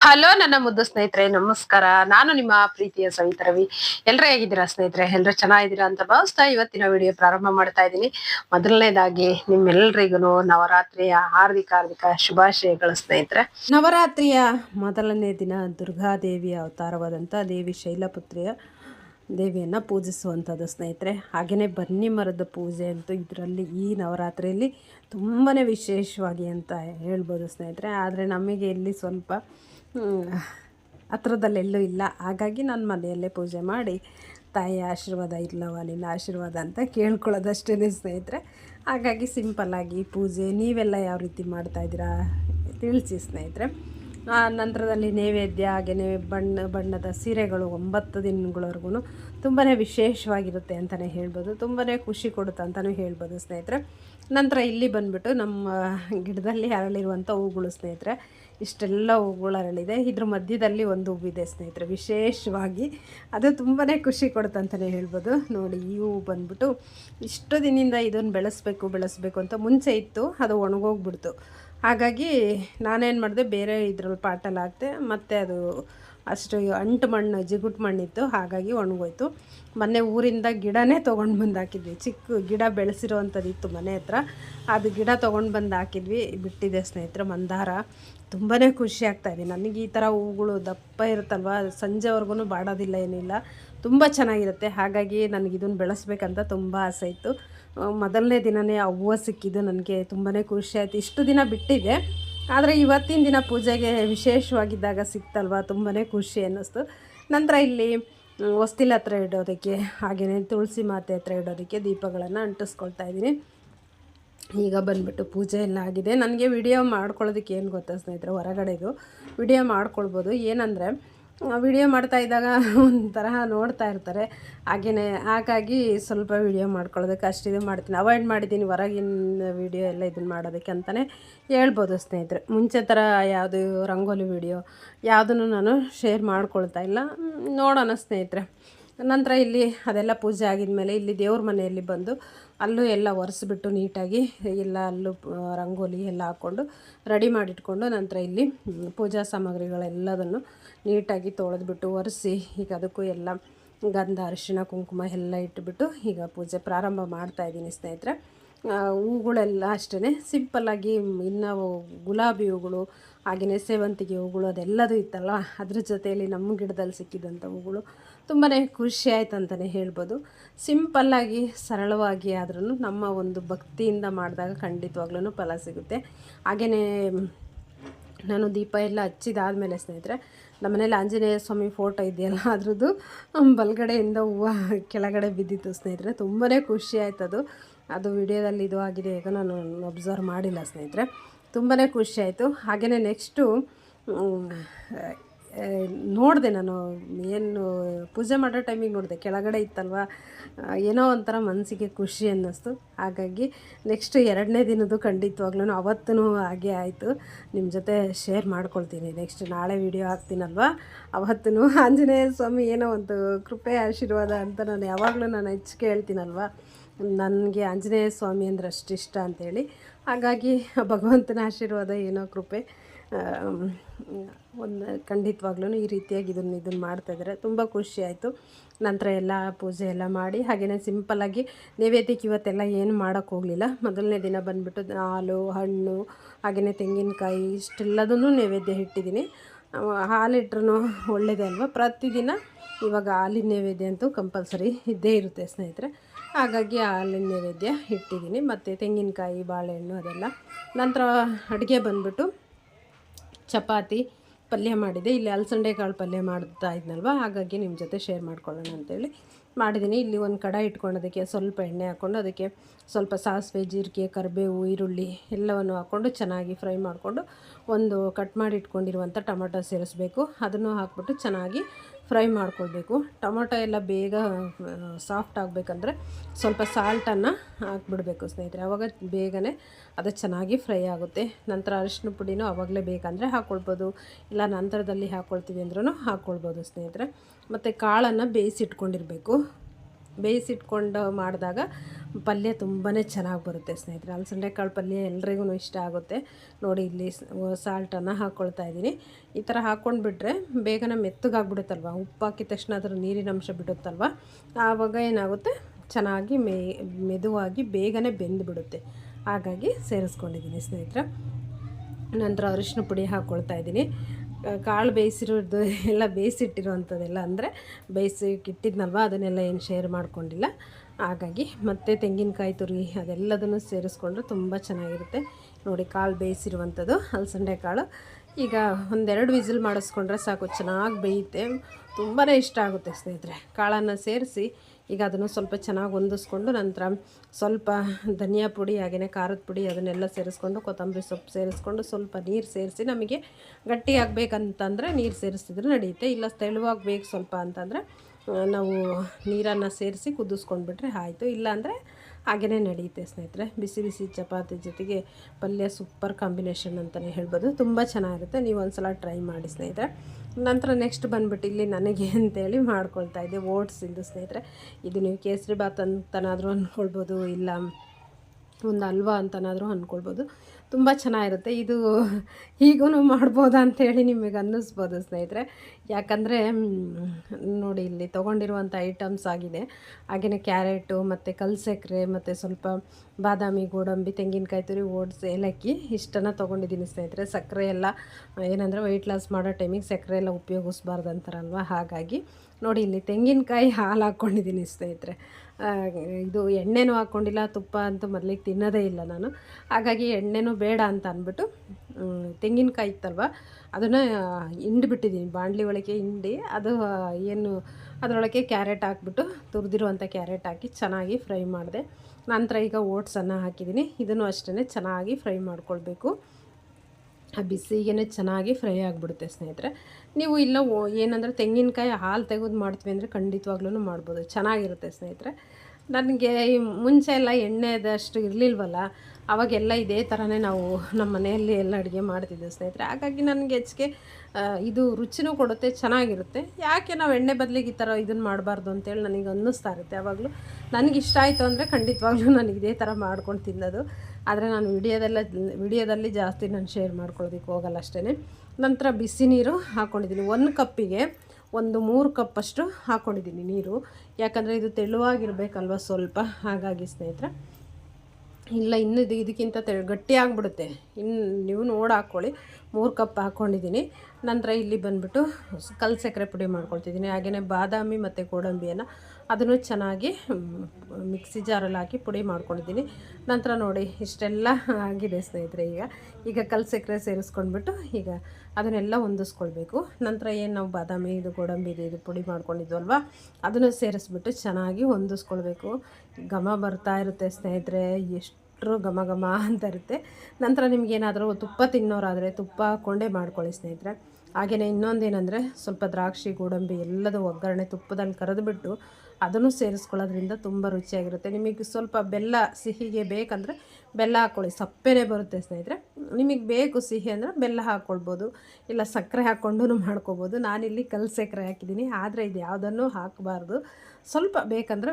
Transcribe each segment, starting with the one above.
Hello ನನ್ನ ಮುದ್ದು ಸ್ನೇಹಿತರೆ, ನಮಸ್ಕಾರ. ನಾನು ನಿಮ್ಮ ಪ್ರೀತಿಯ ಸವಿತಾ ರವಿ. ಎಲ್ಲರೂ ಹೇಗಿದ್ದೀರಾ ಸ್ನೇಹಿತರೆ? ಎಲ್ಲರೂ ಚೆನ್ನಾಗಿದ್ದೀರಾ ಅಂತ ಭಾವಿಸ್ತಾ ಇವತ್ತಿನ ವಿಡಿಯೋ ಪ್ರಾರಂಭ ಮಾಡ್ತಾ ಇದ್ದೀನಿ. ಮೊದಲನೇದಾಗಿ ನಿಮ್ಮೆಲ್ಲರಿಗೂ ನವರಾತ್ರಿಯ ಹಾರ್ದಿಕ ಹಾರ್ದಿಕ ಶುಭಾಶಯಗಳು ಸ್ನೇಹಿತರೆ. ನವರಾತ್ರಿಯ ಮೊದಲನೇ ದಿನ ದುರ್ಗಾದೇವಿಯ ಅವತಾರವಾದಂಥ ದೇವಿ ಶೈಲಪುತ್ರಿಯ ದೇವಿಯನ್ನು ಪೂಜಿಸುವಂಥದ್ದು ಸ್ನೇಹಿತರೆ. ಹಾಗೆಯೇ ಬನ್ನಿ ಮರದ ಪೂಜೆ ಅಂತೂ ಇದರಲ್ಲಿ ಈ ನವರಾತ್ರಿಯಲ್ಲಿ ತುಂಬಾ ವಿಶೇಷವಾಗಿ ಅಂತ ಹೇಳ್ಬೋದು ಸ್ನೇಹಿತರೆ. ಆದರೆ ನಮಗೆ ಇಲ್ಲಿ ಸ್ವಲ್ಪ ಹತ್ರದಲ್ಲೆಲ್ಲೂ ಇಲ್ಲ. ಹಾಗಾಗಿ ನಾನು ಮನೆಯಲ್ಲೇ ಪೂಜೆ ಮಾಡಿ ತಾಯಿಯ ಆಶೀರ್ವಾದ ಇಲ್ಲವ, ನಿನ್ನ ಆಶೀರ್ವಾದ ಅಂತ ಕೇಳ್ಕೊಳ್ಳೋದಷ್ಟೇ ಸ್ನೇಹಿತರೆ. ಹಾಗಾಗಿ ಸಿಂಪಲ್ಲಾಗಿ ಪೂಜೆ ನೀವೆಲ್ಲ ಯಾವ ರೀತಿ ಮಾಡ್ತಾಯಿದ್ದೀರಾ ತಿಳಿಸಿ ಸ್ನೇಹಿತರೆ. ಆ, ನಂತರದಲ್ಲಿ ನೈವೇದ್ಯ ಹಾಗೆಯೇ ಬಣ್ಣ, ಬಣ್ಣದ ಸೀರೆಗಳು ಒಂಬತ್ತು ದಿನಗಳವರೆಗೂ ತುಂಬಾ ವಿಶೇಷವಾಗಿರುತ್ತೆ ಅಂತಲೇ ಹೇಳ್ಬೋದು. ತುಂಬಾ ಖುಷಿ ಕೊಡುತ್ತೆ ಅಂತಲೂ ಹೇಳ್ಬೋದು ಸ್ನೇಹಿತರೆ. ನಂತರ ಇಲ್ಲಿ ಬಂದುಬಿಟ್ಟು ನಮ್ಮ ಗಿಡದಲ್ಲಿ ಅರಳಿರುವಂಥ ಹೂಗಳು ಸ್ನೇಹಿತರೆ. ಇಷ್ಟೆಲ್ಲ ಹೂಗಳರಳಿದೆ ಇದ್ರ ಮಧ್ಯದಲ್ಲಿ ಒಂದು ಹೂವಿದೆ ಸ್ನೇಹಿತರೆ, ವಿಶೇಷವಾಗಿ. ಅದು ತುಂಬಾ ಖುಷಿ ಕೊಡುತ್ತಂತಲೇ ಹೇಳ್ಬೋದು. ನೋಡಿ, ಈ ಹೂವು ಬಂದ್ಬಿಟ್ಟು ಇಷ್ಟು ದಿನದಿಂದ ಇದನ್ನು ಬೆಳೆಸಬೇಕು ಬೆಳೆಸಬೇಕು ಅಂತ ಮುಂಚೆ ಇತ್ತು, ಅದು ಒಣಗೋಗ್ಬಿಡ್ತು. ಹಾಗಾಗಿ ನಾನೇನು ಮಾಡಿದೆ, ಬೇರೆ ಇದ್ರಲ್ಲಿ ಪಾಟಲ್ಲಿ ಹಾಕಿದೆ, ಮತ್ತು ಅದು ಅಷ್ಟು ಅಂಟು ಮಣ್ಣು, ಜಿಗುಟ್ ಮಣ್ಣಿತ್ತು, ಹಾಗಾಗಿ ಒಣಗೋಯ್ತು. ಮೊನ್ನೆ ಊರಿಂದ ಗಿಡನೇ ತೊಗೊಂಡು ಬಂದು ಹಾಕಿದ್ವಿ. ಚಿಕ್ಕ ಗಿಡ ಬೆಳೆಸಿರೋವಂಥದ್ದು ಇತ್ತು ಮನೆ ಹತ್ರ. ಅದು ಗಿಡ ತೊಗೊಂಡು ಬಂದು ಹಾಕಿದ್ವಿ. ಬಿಟ್ಟಿದೆ ಸ್ನೇಹಿತರೆ, ಮಂದಾರ. ತುಂಬಾ ಖುಷಿ ಆಗ್ತಾಯಿದೆ ನನಗೆ ಈ ಥರ ಹೂಗಳು ದಪ್ಪ ಇರುತ್ತಲ್ವ? ಸಂಜೆವರೆಗೂ ಬಾಡೋದಿಲ್ಲ, ಏನಿಲ್ಲ. ತುಂಬ ಚೆನ್ನಾಗಿರುತ್ತೆ. ಹಾಗಾಗಿ ನನಗೆ ಇದನ್ನು ಬೆಳೆಸ್ಬೇಕಂತ ತುಂಬ ಆಸೆ ಇತ್ತು. ಮೊದಲನೇ ದಿನವೇ ಆ ಹೂವು ಸಿಕ್ಕಿದ್ದು ನನಗೆ ತುಂಬಾ ಖುಷಿ ಆಯಿತು. ಇಷ್ಟು ದಿನ ಬಿಟ್ಟಿದೆ. ಆದರೆ ಇವತ್ತಿನ ದಿನ ಪೂಜೆಗೆ ವಿಶೇಷವಾಗಿದ್ದಾಗ ಸಿಕ್ತಲ್ವ? ತುಂಬಾ ಖುಷಿ ಅನ್ನಿಸ್ತು. ನಂತರ ಇಲ್ಲಿ ಹೊಸ್ತಿಲ ಹತ್ರ ಇಡೋದಕ್ಕೆ ಹಾಗೆಯೇ ತುಳಸಿ ಮಾತೆ ಹತ್ರ ಇಡೋದಕ್ಕೆ ದೀಪಗಳನ್ನು ಅಂಟಿಸ್ಕೊಳ್ತಾ ಇದ್ದೀನಿ. ಈಗ ಬಂದುಬಿಟ್ಟು ಪೂಜೆ ಎಲ್ಲ ಆಗಿದೆ. ನನಗೆ ವಿಡಿಯೋ ಮಾಡ್ಕೊಳ್ಳೋದಕ್ಕೆ ಏನು ಗೊತ್ತಾ ಸ್ನೇಹಿತರೆ, ಹೊರಗಡೆದು ವಿಡಿಯೋ ಮಾಡ್ಕೊಳ್ಬೋದು. ಏನಂದರೆ ವಿಡಿಯೋ ಮಾಡ್ತಾ ಇದ್ದಾಗ ಒಂಥರ ನೋಡ್ತಾ ಇರ್ತಾರೆ. ಹಾಗೆಯೇ ಹಾಗಾಗಿ ಸ್ವಲ್ಪ ವಿಡಿಯೋ ಮಾಡ್ಕೊಳ್ಳೋದಕ್ಕೆ ಅಷ್ಟಿದೆ ಮಾಡ್ತೀನಿ. ಅವಾಯ್ಡ್ ಮಾಡಿದ್ದೀನಿ ಹೊರಗಿನ ವಿಡಿಯೋ ಎಲ್ಲ ಇದನ್ನು ಮಾಡೋದಕ್ಕೆ ಅಂತಲೇ ಹೇಳ್ಬೋದು ಸ್ನೇಹಿತರೆ. ಮುಂಚೆ ಥರ ಯಾವುದು ರಂಗೋಲಿ ವಿಡಿಯೋ ಯಾವುದನ್ನು ನಾನು ಶೇರ್ ಮಾಡ್ಕೊಳ್ತಾ ಇಲ್ಲ. ನೋಡೋಣ ಸ್ನೇಹಿತರೆ. ನಂತರ ಇಲ್ಲಿ ಅದೆಲ್ಲ ಪೂಜೆ ಆಗಿದ ಮೇಲೆ ಇಲ್ಲಿ ದೇವ್ರ ಮನೆಯಲ್ಲಿ ಬಂದು ಅಲ್ಲೂ ಎಲ್ಲ ಒರೆಸ್ಬಿಟ್ಟು ನೀಟಾಗಿ ಎಲ್ಲ ಅಲ್ಲೂ ರಂಗೋಲಿ ಎಲ್ಲ ಹಾಕ್ಕೊಂಡು ರೆಡಿ ಮಾಡಿಟ್ಕೊಂಡು ನಂತರ ಇಲ್ಲಿ ಪೂಜಾ ಸಾಮಗ್ರಿಗಳೆಲ್ಲದನ್ನು ನೀಟಾಗಿ ತೊಳೆದ್ಬಿಟ್ಟು ಒರೆಸಿ, ಈಗ ಅದಕ್ಕೂ ಎಲ್ಲ ಗಂಧ, ಅರಿಶಿಣ, ಕುಂಕುಮ ಎಲ್ಲ ಇಟ್ಬಿಟ್ಟು ಈಗ ಪೂಜೆ ಪ್ರಾರಂಭ ಮಾಡ್ತಾಯಿದ್ದೀನಿ ಸ್ನೇಹಿತರೆ. ಹೂಗಳೆಲ್ಲ ಅಷ್ಟೇ ಸಿಂಪಲ್ಲಾಗಿ ಇನ್ನು ಗುಲಾಬಿ ಹೂಗಳು, ಹಾಗೆಯೇ ಸೇವಂತಿಗೆ ಹೂಗಳು ಅದೆಲ್ಲದೂ ಇತ್ತಲ್ಲ, ಅದ್ರ ಜೊತೆಯಲ್ಲಿ ನಮ್ಮ ಗಿಡದಲ್ಲಿ ಸಿಕ್ಕಿದಂಥ ಹೂಗಳು ತುಂಬಾ ಖುಷಿ ಆಯ್ತು ಅಂತಲೇ ಹೇಳ್ಬೋದು ಸಿಂಪಲ್ಲಾಗಿ ಸರಳವಾಗಿ ಆದ್ರೂ ನಮ್ಮ ಒಂದು ಭಕ್ತಿಯಿಂದ ಮಾಡಿದಾಗ ಖಂಡಿತವಾಗ್ಲೂ ಫಲ ಸಿಗುತ್ತೆ. ಹಾಗೆಯೇ ನಾನು ದೀಪ ಎಲ್ಲ ಹಚ್ಚಿದಾದಮೇಲೆ ಸ್ನೇಹಿತರೆ ನಮ್ಮನೇಲಿ ಆಂಜನೇಯ ಸ್ವಾಮಿ ಫೋಟೋ ಇದೆಯಲ್ಲ, ಅದ್ರದ್ದು ಬಲಗಡೆಯಿಂದ ಹೂವು ಕೆಳಗಡೆ ಬಿದ್ದಿತ್ತು ಸ್ನೇಹಿತರೆ. ತುಂಬಾ ಖುಷಿ ಆಯ್ತು ಅದು ಅದು ವಿಡಿಯೋದಲ್ಲಿ ಇದು ಆಗಿದೆ ಈಗ, ನಾನು ಅಬ್ಸರ್ವ್ ಮಾಡಿಲ್ಲ ಸ್ನೇಹಿತರೆ. ತುಂಬಾ ಖುಷಿ ಆಯಿತು. ಹಾಗೆಯೇ ನೆಕ್ಸ್ಟು ನೋಡಿದೆ ನಾನು ಏನು ಪೂಜೆ ಮಾಡೋ ಟೈಮಿಗೆ ನೋಡಿದೆ. ಕೆಳಗಡೆ ಇತ್ತಲ್ವ? ಏನೋ ಒಂಥರ ಮನಸ್ಸಿಗೆ ಖುಷಿ ಅನ್ನಿಸ್ತು. ಹಾಗಾಗಿ ನೆಕ್ಸ್ಟ್ ಎರಡನೇ ದಿನದ್ದು ಖಂಡಿತವಾಗ್ಲೂ ಅವತ್ತೂ ಹಾಗೆ ಆಯಿತು. ನಿಮ್ಮ ಜೊತೆ ಶೇರ್ ಮಾಡ್ಕೊಳ್ತೀನಿ. ನೆಕ್ಸ್ಟ್ ನಾಳೆ ವೀಡಿಯೋ ಹಾಕ್ತೀನಲ್ವ? ಅವತ್ತೂ ಆಂಜನೇಯ ಸ್ವಾಮಿ ಏನೋ ಒಂದು ಕೃಪೆ, ಆಶೀರ್ವಾದ ಅಂತ ನಾನು ಯಾವಾಗಲೂ ನಾನು ಹೆಚ್ಚು ಹೇಳ್ತೀನಲ್ವ ನನಗೆ ಆಂಜನೇಯ ಸ್ವಾಮಿ ಅಂದ್ರೆ ಅಷ್ಟಿಷ್ಟ ಅಂಥೇಳಿ ಹಾಗಾಗಿ ಭಗವಂತನ ಆಶೀರ್ವಾದ ಏನೋ ಕೃಪೆ. ಒಂದು ಖಂಡಿತವಾಗ್ಲೂ ಈ ರೀತಿಯಾಗಿ ಇದನ್ನು ಇದನ್ನು ಮಾಡ್ತಾಯಿದ್ದಾರೆ ತುಂಬ ಖುಷಿ ಆಯಿತು. ನಂತರ ಎಲ್ಲ ಪೂಜೆ ಎಲ್ಲ ಮಾಡಿ ಹಾಗೆಯೇ ಸಿಂಪಲ್ಲಾಗಿ ನೈವೇದ್ಯಕ್ಕೆ ಇವತ್ತೆಲ್ಲ ಏನು ಮಾಡೋಕ್ಕೆ ಹೋಗಲಿಲ್ಲ. ಮೊದಲನೇ ದಿನ ಬಂದುಬಿಟ್ಟು ಹಾಲು, ಹಣ್ಣು ಹಾಗೆಯೇ ತೆಂಗಿನಕಾಯಿ, ಇಷ್ಟೆಲ್ಲದನ್ನು ನೈವೇದ್ಯ ಇಟ್ಟಿದ್ದೀನಿ. ಹಾಲಿಟ್ರೂ ಒಳ್ಳೆಯದೇ ಅಲ್ವಾ? ಪ್ರತಿದಿನ ಇವಾಗ ಹಾಲಿನ ನೈವೇದ್ಯ ಅಂತೂ ಕಂಪಲ್ಸರಿ ಇದ್ದೇ ಇರುತ್ತೆ ಸ್ನೇಹಿತರೆ. ಹಾಗಾಗಿ ಹಾಲಿನ ನೈವೇದ್ಯ ಇಟ್ಟಿದ್ದೀನಿ. ಮತ್ತು ತೆಂಗಿನಕಾಯಿ, ಬಾಳೆಹಣ್ಣು ಅದೆಲ್ಲ. ನಂತರ ಅಡುಗೆ ಬಂದುಬಿಟ್ಟು ಚಪಾತಿ ಪಲ್ಯ ಮಾಡಿದೆ. ಇಲ್ಲಿ ಅಲಸಂಡೆ ಕಾಳು ಪಲ್ಯ ಮಾಡ್ತಾ ಇದ್ನಲ್ವ? ಹಾಗಾಗಿ ನಿಮ್ಮ ಜೊತೆ ಶೇರ್ ಮಾಡ್ಕೊಳ್ಳೋಣ ಅಂತೇಳಿ ಮಾಡಿದ್ದೀನಿ ಇಲ್ಲಿ ಒಂದು ಕಡಾಯಿ ಅದಕ್ಕೆ ಸ್ವಲ್ಪ ಎಣ್ಣೆ ಹಾಕ್ಕೊಂಡು ಅದಕ್ಕೆ ಸ್ವಲ್ಪ ಸಾಸಿವೆ, ಜೀರಿಗೆ, ಕರಿಬೇವು, ಈರುಳ್ಳಿ ಎಲ್ಲವನ್ನು ಹಾಕ್ಕೊಂಡು ಚೆನ್ನಾಗಿ ಫ್ರೈ ಮಾಡಿಕೊಂಡು ಒಂದು ಕಟ್ ಮಾಡಿ ಇಟ್ಕೊಂಡಿರುವಂಥ ಟೊಮೆಟೊ ಸೇರಿಸ್ಬೇಕು. ಅದನ್ನು ಹಾಕ್ಬಿಟ್ಟು ಚೆನ್ನಾಗಿ ಫ್ರೈ ಮಾಡ್ಕೊಳ್ಬೇಕು. ಟೊಮೊಟೊ ಎಲ್ಲ ಬೇಗ ಸಾಫ್ಟ್ ಆಗಬೇಕಂದ್ರೆ ಸ್ವಲ್ಪ ಸಾಲ್ಟನ್ನು ಹಾಕ್ಬಿಡ್ಬೇಕು ಸ್ನೇಹಿತರೆ. ಆವಾಗ ಬೇಗನೆ ಅದು ಚೆನ್ನಾಗಿ ಫ್ರೈ ಆಗುತ್ತೆ. ನಂತರ ಅರಿಶಿನ ಪುಡಿನೂ ಆವಾಗಲೇ ಬೇಕಂದರೆ ಹಾಕ್ಕೊಳ್ಬೋದು ಇಲ್ಲ ನಂತರದಲ್ಲಿ ಹಾಕ್ಕೊಳ್ತೀವಿ ಅಂದ್ರೂ ಹಾಕ್ಕೊಳ್ಬೋದು ಸ್ನೇಹಿತರೆ. ಮತ್ತು ಕಾಳನ್ನು ಬೇಯಿಸಿಟ್ಕೊಂಡಿರಬೇಕು. ಬೇಯಿಸಿಟ್ಕೊಂಡು ಮಾಡಿದಾಗ ಪಲ್ಯ ತುಂಬಾ ಚೆನ್ನಾಗಿ ಬರುತ್ತೆ ಸ್ನೇಹಿತರೆ. ಅಲಸಂಡೆ ಕಾಳು ಪಲ್ಯ ಎಲ್ರಿಗೂ ಇಷ್ಟ ಆಗುತ್ತೆ. ನೋಡಿ, ಇಲ್ಲಿ ಸಾಲ್ಟನ್ನು ಹಾಕ್ಕೊಳ್ತಾ ಇದ್ದೀನಿ. ಈ ಥರ ಹಾಕ್ಕೊಂಡ್ಬಿಟ್ರೆ ಬೇಗನೆ ಮೆತ್ತಗಾಗ್ಬಿಡುತ್ತಲ್ವ? ಉಪ್ಪು ಹಾಕಿದ ತಕ್ಷಣ ಅದರ ನೀರಿನ ಅಂಶ ಬಿಡುತ್ತಲ್ವ? ಆವಾಗ ಏನಾಗುತ್ತೆ? ಚೆನ್ನಾಗಿ ಮೇ, ಮೆದುವಾಗಿ ಬೇಗನೆ ಬೆಂದುಬಿಡುತ್ತೆ. ಹಾಗಾಗಿ ಸೇರಿಸ್ಕೊಂಡಿದ್ದೀನಿ ಸ್ನೇಹಿತರೆ. ನಂತರ ಅರಿಶಿನ ಪುಡಿ ಹಾಕ್ಕೊಳ್ತಾ ಇದ್ದೀನಿ. ಕಾಳು ಬೇಯಿಸಿರೋದು ಎಲ್ಲ ಬೇಯಿಸಿಟ್ಟಿರೋವಂಥದ್ದೆಲ್ಲ ಅಂದರೆ ಬೇಯಿಸಿ ಇಟ್ಟಿದ್ನಲ್ವ ಅದನ್ನೆಲ್ಲ ಏನು ಶೇರ್ ಮಾಡ್ಕೊಂಡಿಲ್ಲ. ಹಾಗಾಗಿ ಮತ್ತು ತೆಂಗಿನಕಾಯಿ ತುರಿ ಅದೆಲ್ಲದನ್ನು ಸೇರಿಸ್ಕೊಂಡ್ರೆ ತುಂಬ ಚೆನ್ನಾಗಿರುತ್ತೆ. ನೋಡಿ, ಕಾಳು ಬೇಯಿಸಿರುವಂಥದ್ದು ಅಲಸಂಡೆ ಕಾಳು ಈಗ ಒಂದೆರಡು ವಿಸಿಲ್ ಮಾಡಿಸ್ಕೊಂಡ್ರೆ ಸಾಕು, ಚೆನ್ನಾಗಿ ಬೇಯುತ್ತೆ. ತುಂಬಾ ಇಷ್ಟ ಆಗುತ್ತೆ ಸ್ನೇಹಿತರೆ, ಕಾಳನ್ನು ಸೇರಿಸಿ ಈಗ ಅದನ್ನು ಸ್ವಲ್ಪ ಚೆನ್ನಾಗಿ ಹೊಂದಿಸ್ಕೊಂಡು ನಂತರ ಸ್ವಲ್ಪ ಧನಿಯಾ ಪುಡಿ ಹಾಗೆಯೇ ಖಾರದ ಪುಡಿ ಅದನ್ನೆಲ್ಲ ಸೇರಿಸ್ಕೊಂಡು ಕೊತ್ತಂಬರಿ ಸೊಪ್ಪು ಸೇರಿಸ್ಕೊಂಡು ಸ್ವಲ್ಪ ನೀರು ಸೇರಿಸಿ ನಮಗೆ ಗಟ್ಟಿ ಆಗಬೇಕಂತಂದರೆ ನೀರು ಸೇರಿಸಿದ್ರೆ ನಡೆಯುತ್ತೆ. ಇಲ್ಲ, ತೆಳುವಾಗಬೇಕು ಸ್ವಲ್ಪ ಅಂತಂದರೆ ನಾವು ನೀರನ್ನು ಸೇರಿಸಿ ಕುದಿಸ್ಕೊಂಡ್ಬಿಟ್ರೆ ಆಯಿತು. ಇಲ್ಲಾಂದರೆ ಹಾಗೆಯೇ ನಡೆಯುತ್ತೆ ಸ್ನೇಹಿತರೆ. ಬಿಸಿ ಬಿಸಿ ಚಪಾತಿ ಜೊತೆಗೆ ಪಲ್ಯ ಸೂಪರ್ ಕಾಂಬಿನೇಷನ್ ಅಂತಲೇ ಹೇಳ್ಬೋದು. ತುಂಬ ಚೆನ್ನಾಗಿರುತ್ತೆ. ನೀವು ಒಂದು ಸಲ ಟ್ರೈ ಮಾಡಿ ಸ್ನೇಹಿತರೆ. ನಂತರ ನೆಕ್ಸ್ಟ್ ಬಂದ್ಬಿಟ್ಟು ಇಲ್ಲಿ ನನಗೆ ಅಂತೇಳಿ ಮಾಡ್ಕೊಳ್ತಾ ಇದ್ದೆ ಓಟ್ಸ್ ಸ್ನೇಹಿತರೆ. ಇದು ನೀವು ಕೇಸರಿ ಬಾತ್ ಅಂತನಾದರೂ ಅಂದ್ಕೊಳ್ಬೋದು ಇಲ್ಲ ಒಂದು ಹಲ್ವಾ ಅಂತನಾದರೂ ಅಂದ್ಕೊಳ್ಬೋದು ತುಂಬ ಚೆನ್ನಾಗಿರುತ್ತೆ. ಇದು ಹೀಗೂ ಮಾಡ್ಬೋದಾ ಅಂಥೇಳಿ ನಿಮಗೆ ಅನ್ನಿಸ್ಬೋದು ಸ್ನೇಹಿತರೆ. ಯಾಕಂದರೆ ನೋಡಿ ಇಲ್ಲಿ ತೊಗೊಂಡಿರುವಂಥ ಐಟಮ್ಸ್ ಆಗಿದೆ. ಹಾಗೆಯೇ ಕ್ಯಾರೆಟು, ಮತ್ತು ಕಲ್ಸಕ್ಕರೆ ಮತ್ತು ಸ್ವಲ್ಪ ಬಾದಾಮಿ, ಗೋಡಂಬಿ, ತೆಂಗಿನಕಾಯಿ, ತುರಿ, ಓಟ್ಸ್, ಏಲಕ್ಕಿ ಇಷ್ಟನ್ನು ತೊಗೊಂಡಿದ್ದೀನಿ ಸ್ನೇಹಿತರೆ. ಸಕ್ಕರೆ ಎಲ್ಲ, ಏನಂದರೆ ವೆಯ್ಟ್ ಲಾಸ್ ಮಾಡೋ ಟೈಮಿಗೆ ಸಕ್ಕರೆ ಎಲ್ಲ ಉಪಯೋಗಿಸ್ಬಾರ್ದು ಅಂತಾರಲ್ವ ಹಾಗಾಗಿ ನೋಡಿ ಇಲ್ಲಿ ತೆಂಗಿನಕಾಯಿ ಹಾಲು ಹಾಕ್ಕೊಂಡಿದ್ದೀನಿ ಸ್ನೇಹಿತರೆ. ಇದು ಎಣ್ಣೆನೂ ಹಾಕ್ಕೊಂಡಿಲ್ಲ ತುಪ್ಪ ಅಂತೂ ಮೊದಲಿಗೆ ತಿನ್ನೋದೇ ಇಲ್ಲ ನಾನು. ಹಾಗಾಗಿ ಎಣ್ಣೆನೂ ಬೇಡ ಅಂತ ಅಂದ್ಬಿಟ್ಟು ತೆಂಗಿನಕಾಯಿ ಇತ್ತಲ್ವ, ಅದನ್ನು ಹಿಂಡಿಬಿಟ್ಟಿದ್ದೀನಿ ಬಾಣಲಿ ಒಳಗೆ ಹಿಂಡಿ, ಅದು ಏನು, ಅದರೊಳಗೆ ಕ್ಯಾರೆಟ್ ಹಾಕ್ಬಿಟ್ಟು ತುರಿದಿರುವಂಥ ಕ್ಯಾರೆಟ್ ಹಾಕಿ ಚೆನ್ನಾಗಿ ಫ್ರೈ ಮಾಡಿದೆ. ನಂತರ ಈಗ ಓಟ್ಸನ್ನು ಹಾಕಿದ್ದೀನಿ ಇದನ್ನು ಅಷ್ಟೇ ಚೆನ್ನಾಗಿ ಫ್ರೈ ಮಾಡ್ಕೊಳ್ಬೇಕು. ಆ ಬಿಸಿಗೆ ಚೆನ್ನಾಗಿ ಫ್ರೈ ಆಗಿಬಿಡುತ್ತೆ ಸ್ನೇಹಿತರೆ. ನೀವು ಇಲ್ಲ ಏನಂದರೆ ತೆಂಗಿನಕಾಯಿ ಹಾಲು ತೆಗೆದು ಮಾಡ್ತೀವಿ ಅಂದರೆ ಖಂಡಿತವಾಗ್ಲೂ ಮಾಡ್ಬೋದು, ಚೆನ್ನಾಗಿರುತ್ತೆ ಸ್ನೇಹಿತರೆ. ನನಗೆ ಮುಂಚೆ ಎಲ್ಲ ಎಣ್ಣೆದಷ್ಟು ಇರಲಿಲ್ವಲ್ಲ ಅವಾಗೆಲ್ಲ ಇದೇ ಥರನೇ ನಾವು ನಮ್ಮ ಮನೆಯಲ್ಲಿ ಎಲ್ಲ ಅಡುಗೆ ಮಾಡ್ತಿದ್ದೆ ಸ್ನೇಹಿತರೆ. ಹಾಗಾಗಿ ನನಗೆ ಹೆಚ್ಚಿಗೆ ಇದು ರುಚಿನೂ ಕೊಡುತ್ತೆ, ಚೆನ್ನಾಗಿರುತ್ತೆ. ಯಾಕೆ ನಾವು ಎಣ್ಣೆ ಬದಲಿಗೆ ಈ ಥರ ಇದನ್ನು ಮಾಡಬಾರ್ದು ಅಂತೇಳಿ ನನಗೆ ಅನ್ನಿಸ್ತಾ ಇರುತ್ತೆ. ಯಾವಾಗಲೂ ನನಗೆ ಇಷ್ಟ ಆಯಿತು ಅಂದರೆ ಖಂಡಿತವಾಗ್ಲೂ ನನಗೆ ಇದೇ ಥರ ಮಾಡ್ಕೊಂಡು ತಿನ್ನೋದು. ಆದರೆ ನಾನು ವಿಡಿಯೋದೆಲ್ಲ, ವಿಡಿಯೋದಲ್ಲಿ ಜಾಸ್ತಿ ನಾನು ಶೇರ್ ಮಾಡ್ಕೊಳ್ಳೋದಕ್ಕೆ ಹೋಗಲ್ಲ ಅಷ್ಟೇ ನಂತರ ಬಿಸಿ ನೀರು ಹಾಕ್ಕೊಂಡಿದ್ದೀನಿ ಒಂದು ಕಪ್ಪಿಗೆ ಒಂದು ಮೂರು ಕಪ್ಪಷ್ಟು ಹಾಕ್ಕೊಂಡಿದ್ದೀನಿ ನೀರು. ಯಾಕಂದರೆ ಇದು ತೆಳುವಾಗಿರಬೇಕಲ್ವ ಸ್ವಲ್ಪ? ಹಾಗಾಗಿ ಸ್ನೇಹಿತರೆ. ಇಲ್ಲ, ಇನ್ನು ಇದು ಇದಕ್ಕಿಂತ ತೆ ಗಟ್ಟಿ ಆಗಿಬಿಡುತ್ತೆ. ಇನ್ನು ನೀವು ನೋಡಿ ಹಾಕ್ಕೊಳ್ಳಿ ಮೂರು ಕಪ್ ಹಾಕ್ಕೊಂಡಿದ್ದೀನಿ ನಂತರ ಇಲ್ಲಿ ಬಂದುಬಿಟ್ಟು ಕಲ್ ಸಕ್ಕರೆ ಪುಡಿ ಮಾಡ್ಕೊಳ್ತಿದ್ದೀನಿ. ಹಾಗೆಯೇ ಬಾದಾಮಿ ಮತ್ತು ಗೋಡಂಬಿಯನ್ನು ಅದನ್ನು ಚೆನ್ನಾಗಿ ಮಿಕ್ಸಿ ಜಾರಲ್ಲಿ ಹಾಕಿ ಪುಡಿ ಮಾಡ್ಕೊಂಡಿದ್ದೀನಿ. ನಂತರ ನೋಡಿ, ಇಷ್ಟೆಲ್ಲ ಆಗಿದೆ ಸ್ನೇಹಿತರೆ ಈಗ. ಈಗ ಕಲ್ ಸಕ್ಕರೆ ಸೇರಿಸ್ಕೊಂಡ್ಬಿಟ್ಟು ಈಗ ಅದನ್ನೆಲ್ಲ ಹೊಂದಿಸ್ಕೊಳ್ಬೇಕು. ನಂತರ ಏನು ನಾವು ಬಾದಾಮಿ ಇದು ಗೋಡಂಬಿ ಇದು ಪುಡಿ ಮಾಡ್ಕೊಂಡಿದ್ವಲ್ವ, ಅದನ್ನು ಸೇರಿಸ್ಬಿಟ್ಟು ಚೆನ್ನಾಗಿ ಹೊಂದಿಸ್ಕೊಳ್ಬೇಕು. ಘಮ ಬರ್ತಾ ಇರುತ್ತೆ ಸ್ನೇಹಿತರೆ ಎಷ್ಟು ಘಮ ಘಮ ಅಂತ ಇರುತ್ತೆ. ನಂತರ ನಿಮಗೇನಾದರೂ ತುಪ್ಪ ತಿನ್ನೋರಾದರೆ ತುಪ್ಪ ಹಾಕ್ಕೊಂಡೇ ಮಾಡ್ಕೊಳ್ಳಿ ಸ್ನೇಹಿತರೆ. ಹಾಗೆಯೇ ಇನ್ನೊಂದೇನೆಂದರೆ ಸ್ವಲ್ಪ ದ್ರಾಕ್ಷಿ, ಗೋಡಂಬಿ ಎಲ್ಲದೂ ಒಗ್ಗರಣೆ ತುಪ್ಪದಲ್ಲಿ ಕರೆದುಬಿಟ್ಟು ಅದನ್ನು ಸೇರಿಸ್ಕೊಳ್ಳೋದ್ರಿಂದ ತುಂಬ ರುಚಿಯಾಗಿರುತ್ತೆ. ನಿಮಗೆ ಸ್ವಲ್ಪ ಬೆಲ್ಲ, ಸಿಹಿಗೆ ಬೇಕಂದರೆ ಬೆಲ್ಲ ಹಾಕ್ಕೊಳ್ಳಿ ಸಪ್ಪೆನೇ ಬರುತ್ತೆ ಸ್ನೇಹಿತರೆ. ನಿಮಗೆ ಬೇಕು ಸಿಹಿ ಅಂದರೆ ಬೆಲ್ಲ ಹಾಕ್ಕೊಳ್ಬೋದು ಇಲ್ಲ ಸಕ್ಕರೆ ಹಾಕ್ಕೊಂಡು ಮಾಡ್ಕೋಬೋದು. ನಾನಿಲ್ಲಿ ಕಲ್ ಸಕ್ಕರೆ ಹಾಕಿದ್ದೀನಿ. ಆದರೆ ಇದು ಯಾವುದನ್ನು ಹಾಕಬಾರ್ದು. ಸ್ವಲ್ಪ ಬೇಕಂದರೆ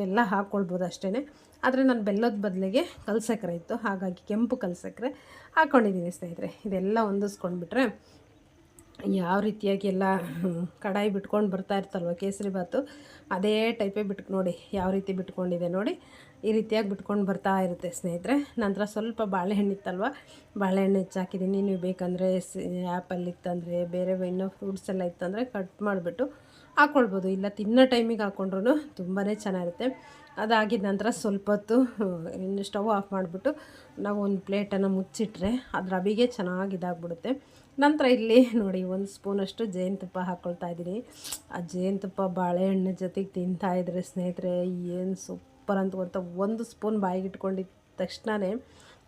ಬೆಲ್ಲ ಹಾಕ್ಕೊಳ್ಬೋದು ಅಷ್ಟೇ ಆದರೆ ನಾನು ಬೆಲ್ಲದ ಬದಲಿಗೆ ಕಲ್ ಸಕ್ಕರೆ ಇತ್ತು. ಹಾಗಾಗಿ ಕೆಂಪು ಕಲ್ ಸಕ್ಕರೆ ಹಾಕ್ಕೊಂಡಿದ್ದೀನಿ ಸ್ನೇಹಿತರೆ. ಇದೆಲ್ಲ ಹೊಂದಿಸ್ಕೊಂಡ್ಬಿಟ್ರೆ ಯಾವ ರೀತಿಯಾಗಿ ಎಲ್ಲ ಕಡಾಯಿ ಬಿಟ್ಕೊಂಡು ಬರ್ತಾ ಇರ್ತಲ್ವ ಕೇಸರಿ ಬಾತು ಅದೇ ಟೈಪೇ ಬಿಟ್ ನೋಡಿ ಯಾವ ರೀತಿ ಬಿಟ್ಕೊಂಡಿದೆ ನೋಡಿ. ಈ ರೀತಿಯಾಗಿ ಬಿಟ್ಕೊಂಡು ಬರ್ತಾ ಇರುತ್ತೆ ಸ್ನೇಹಿತರೆ. ನಂತರ ಸ್ವಲ್ಪ ಬಾಳೆಹಣ್ಣು ಇತ್ತಲ್ವ, ಬಾಳೆಹಣ್ಣು ಹೆಚ್ಚಾಕಿದ್ದೀನಿ. ನೀವು ಬೇಕಂದರೆ ಆ್ಯಪಲ್ಲಿ ಇತ್ತಂದರೆ, ಬೇರೆ ಇನ್ನೂ ಫ್ರೂಟ್ಸ್ ಎಲ್ಲ ಇತ್ತಂದರೆ ಕಟ್ ಮಾಡಿಬಿಟ್ಟು ಹಾಕ್ಕೊಳ್ಬೋದು ಇಲ್ಲ ತಿನ್ನೋ ಟೈಮಿಗೆ ಹಾಕ್ಕೊಂಡ್ರು ತುಂಬಾ ಚೆನ್ನಾಗಿರುತ್ತೆ. ಅದಾಗಿದ ನಂತರ ಸ್ವಲ್ಪ ಹೊತ್ತು, ಇನ್ನು ಸ್ಟವ್ ಆಫ್ ಮಾಡಿಬಿಟ್ಟು ನಾವು ಒಂದು ಪ್ಲೇಟನ್ನು ಮುಚ್ಚಿಟ್ರೆ ಅದ್ರ ಅಬಿಗೆ ಚೆನ್ನಾಗಿ ಇದಾಗ್ಬಿಡುತ್ತೆ. ನಂತರ ಇಲ್ಲಿ ನೋಡಿ ಒಂದು ಸ್ಪೂನಷ್ಟು ಜೇನುತುಪ್ಪ ಹಾಕ್ಕೊಳ್ತಾ ಇದ್ದೀನಿ. ಆ ಜೇನುತುಪ್ಪ ಬಾಳೆಹಣ್ಣು ಜೊತೆಗೆ ತಿಂತಾಯಿದ್ರೆ ಸ್ನೇಹಿತರೆ ಏನು ಸೂಪರ್ ಅಂತ ಒಂದು ಸ್ಪೂನ್ ಬಾಯಿಗೆ ಇಟ್ಕೊಂಡಿದ್ದ ತಕ್ಷಣವೇ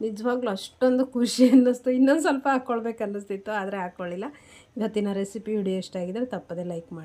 ನಿಜವಾಗ್ಲೂ ಅಷ್ಟೊಂದು ಖುಷಿ ಅನ್ನಿಸ್ತು. ಇನ್ನೊಂದು ಸ್ವಲ್ಪ ಹಾಕ್ಕೊಳ್ಬೇಕು ಅನ್ನಿಸ್ತಿತ್ತು, ಆದರೆ ಹಾಕ್ಕೊಳ್ಳಿಲ್ಲ ಇವತ್ತಿನ ರೆಸಿಪಿ ವಿಡಿಯೋ ಇಷ್ಟ ಆಗಿದ್ರೆ ತಪ್ಪದೆ ಲೈಕ್ ಮಾಡಿ.